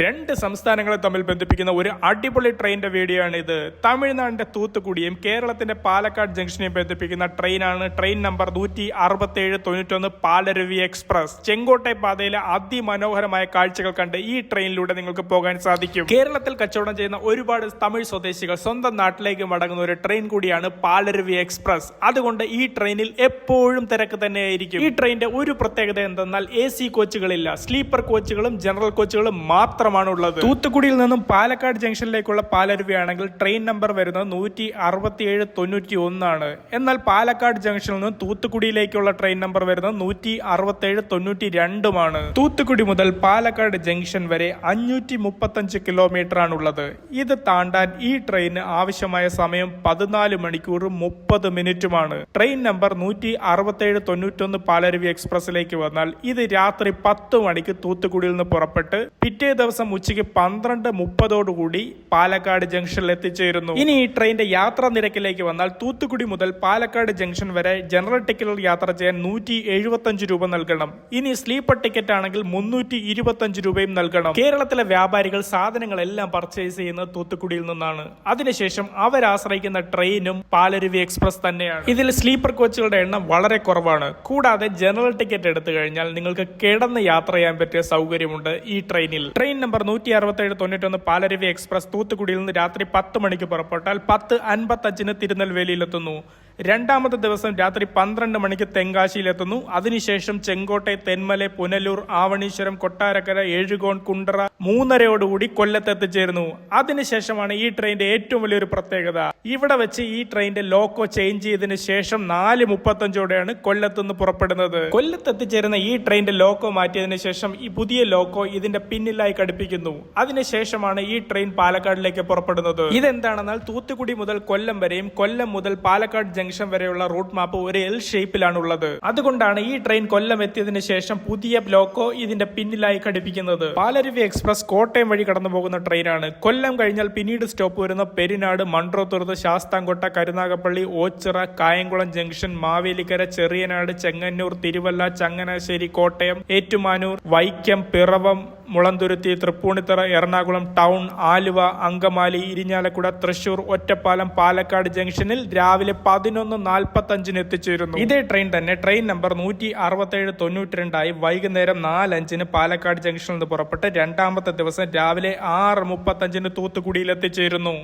രണ്ട് സംസ്ഥാനങ്ങളെ തമ്മിൽ ബന്ധിപ്പിക്കുന്ന ഒരു അടിപൊളി ട്രെയിനിന്റെ വീഡിയോ ആണ് ഇത് തമിഴ്നാടിന്റെ തൂത്തുക്കുടിയും കേരളത്തിന്റെ പാലക്കാട് ജംഗ്ഷനെയും ബന്ധിപ്പിക്കുന്ന ട്രെയിനാണ് ട്രെയിൻ നമ്പർ നൂറ്റി അറുപത്തി ഏഴ് തൊണ്ണൂറ്റൊന്ന് പാലരുവി എക്സ്പ്രസ്. ചെങ്കോട്ടെ പാതയിലെ അതിമനോഹരമായ കാഴ്ചകൾ കണ്ട് ഈ ട്രെയിനിലൂടെ നിങ്ങൾക്ക് പോകാൻ സാധിക്കും. കേരളത്തിൽ കച്ചവടം ചെയ്യുന്ന ഒരുപാട് തമിഴ് സ്വദേശികൾ സ്വന്തം നാട്ടിലേക്ക് മടങ്ങുന്ന ഒരു ട്രെയിൻ കൂടിയാണ് പാലരുവി എക്സ്പ്രസ്. അതുകൊണ്ട് ഈ ട്രെയിനിൽ എപ്പോഴും തിരക്ക് തന്നെയായിരിക്കും. ഈ ട്രെയിനിന്റെ ഒരു പ്രത്യേകത എന്തെന്നാൽ എ സി കോച്ചുകളില്ല സ്ലീപ്പർ കോച്ചുകളും ജനറൽ കോച്ചുകളും മാത്രമാണ് ഉള്ളത് തൂത്തുക്കുടിയിൽ നിന്നും പാലക്കാട് ജംഗ്ഷനിലേക്കുള്ള പാലരുവിയാണെങ്കിൽ ട്രെയിൻ നമ്പർ വരുന്നത് നൂറ്റി അറുപത്തിയേഴ് തൊണ്ണൂറ്റി ഒന്നാണ് എന്നാൽ പാലക്കാട് ജംഗ്ഷനിൽ നിന്നും തൂത്തുക്കുടിയിലേക്കുള്ള ട്രെയിൻ നമ്പർ വരുന്നത് നൂറ്റി അറുപത്തിയേഴ് തൊണ്ണൂറ്റി രണ്ടുമാണ് തൂത്തുക്കുടി മുതൽ പാലക്കാട് ജംഗ്ഷൻ വരെ അഞ്ഞൂറ്റി മുപ്പത്തഞ്ച് കിലോമീറ്റർ ആണുള്ളത് ഇത് താണ്ടാൻ ഈ ട്രെയിന് ആവശ്യമായ സമയം പതിനാല് മണിക്കൂർ മുപ്പത് മിനിറ്റുമാണ്. ട്രെയിൻ നമ്പർ നൂറ്റി അറുപത്തേഴ് തൊണ്ണൂറ്റൊന്ന് പാലരുവി എക്സ്പ്രസിലേക്ക് വന്നാൽ ഇത് രാത്രി പത്ത് മണിക്ക് തൂത്തുക്കുടിയിൽ നിന്ന് പുറപ്പെട്ട് പിറ്റേ ദിവസം ഉച്ചയ്ക്ക് പന്ത്രണ്ട് മുപ്പതോടുകൂടി പാലക്കാട് ജംഗ്ഷനിൽ എത്തിച്ചേരുന്നു. ഇനി ഈ ട്രെയിനിന്റെ യാത്രാ നിരക്കിലേക്ക് വന്നാൽ തൂത്തുക്കുടി മുതൽ പാലക്കാട് ജംഗ്ഷൻ വരെ ജനറൽ ടിക്കറ്റിൽ യാത്ര ചെയ്യാൻ നൂറ്റി എഴുപത്തഞ്ച് രൂപ നൽകണം. ഇനി സ്ലീപ്പർ ടിക്കറ്റ് ആണെങ്കിൽ മുന്നൂറ്റി ഇരുപത്തഞ്ച് രൂപയും നൽകണം. കേരളത്തിലെ വ്യാപാരികൾ സാധനങ്ങളെല്ലാം പർച്ചേസ് ചെയ്യുന്നത് തൂത്തുക്കുടിയിൽ നിന്നാണ്. അതിനുശേഷം അവരാശ്രയിക്കുന്ന ട്രെയിനും പാലരുവി എക്സ്പ്രസ് തന്നെയാണ്. ഇതിൽ സ്ലീപ്പർ കോച്ചുകളുടെ എണ്ണം വളരെ കുറവാണ്. കൂടാതെ ജനറൽ ടിക്കറ്റ് എടുത്തു കഴിഞ്ഞാൽ നിങ്ങൾക്ക് കിടന്ന് യാത്ര ചെയ്യാൻ പറ്റിയ സൗകര്യമുണ്ട് ഈ ട്രെയിനിൽ. ട്രെയിൻ നമ്പർ നൂറ്റി അറുപത്തേഴ് തൊണ്ണൂറ്റൊന്ന് പാലരുവി എക്സ്പ്രസ് തൂത്തുക്കുടിയിൽ നിന്ന് രാത്രി പത്ത് മണിക്ക് പുറപ്പെട്ടാൽ പത്ത് അൻപത്തഞ്ചിന് തിരുനെൽവേലിയിലെത്തുന്നു. രണ്ടാമത്തെ ദിവസം രാത്രി പന്ത്രണ്ട് മണിക്ക് തെങ്കാശിയിലെത്തുന്നു. അതിനുശേഷം ചെങ്കോട്ടെ തെന്മല പുനലൂർ ആവണീശ്വരം കൊട്ടാരക്കര ഏഴുകോൺ കുണ്ടറ മൂന്നരയോടുകൂടി കൊല്ലത്ത് എത്തിച്ചേരുന്നു. അതിനുശേഷമാണ് ഈ ട്രെയിനിന്റെ ഏറ്റവും വലിയൊരു പ്രത്യേകത. ഇവിടെ വെച്ച് ഈ ട്രെയിനിന്റെ ലോക്കോ ചേഞ്ച് ചെയ്തതിനു ശേഷം നാല് മുപ്പത്തഞ്ചോടെയാണ് കൊല്ലത്തുനിന്ന് പുറപ്പെടുന്നത്. കൊല്ലത്ത് എത്തിച്ചേരുന്ന ഈ ട്രെയിനിന്റെ ലോക്കോ മാറ്റിയതിനു ശേഷം ഈ പുതിയ ലോക്കോ ഇതിന്റെ പിന്നിലായി ഘടിപ്പിക്കുന്നു. അതിനുശേഷമാണ് ഈ ട്രെയിൻ പാലക്കാടിലേക്ക് പുറപ്പെടുന്നത്. ഇതെന്താണെന്നാൽ തൂത്തുക്കുടി മുതൽ കൊല്ലം വരെയും കൊല്ലം മുതൽ പാലക്കാട് ജംഗ്ഷൻ വരെയുള്ള റൂട്ട് മാപ്പ് ഒരു എൽ ഷേപ്പിലാണ് ഉള്ളത് അതുകൊണ്ടാണ് ഈ ട്രെയിൻ കൊല്ലം എത്തിയതിനു ശേഷം പുതിയ ബ്ലോക്കോ ഇതിന്റെ പിന്നിലായി ഘടിപ്പിക്കുന്നത്. പാലരുവി എക്സ്പ്രസ് കോട്ടയം വഴി കടന്നു പോകുന്ന ട്രെയിനാണ്. കൊല്ലം കഴിഞ്ഞാൽ പിന്നീട് സ്റ്റോപ്പ് വരുന്ന പെരിനാട് മൺട്രോത്തുറുത്ത് ശാസ്താംകോട്ട കരുനാഗപ്പള്ളി ഓച്ചിറ കായംകുളം ജംഗ്ഷൻ മാവേലിക്കര ചെറിയനാട് ചെങ്ങന്നൂർ തിരുവല്ല ചങ്ങനാശ്ശേരി കോട്ടയം ഏറ്റുമാനൂർ വൈക്കം പിറവം മുളന്തുരുത്തി തൃപ്പൂണിത്തറ എറണാകുളം ടൗൺ ആലുവ അങ്കമാലി ഇരിഞ്ഞാലക്കുട തൃശൂർ ഒറ്റപ്പാലം പാലക്കാട് ജംഗ്ഷനിൽ രാവിലെ പതിനൊന്ന് നാൽപ്പത്തഞ്ചിന് എത്തിച്ചേരുന്നു. ഇതേ ട്രെയിൻ തന്നെ ട്രെയിൻ നമ്പർ നൂറ്റി അറുപത്തേഴ് തൊണ്ണൂറ്റി രണ്ടായി വൈകുന്നേരം നാലഞ്ചിന് പാലക്കാട് ജംഗ്ഷനിൽ നിന്ന് പുറപ്പെട്ട് രണ്ടാമത്തെ ദിവസം രാവിലെ ആറ് മുപ്പത്തഞ്ചിന് തൂത്തുക്കുടിയിൽ എത്തിച്ചേരുന്നു.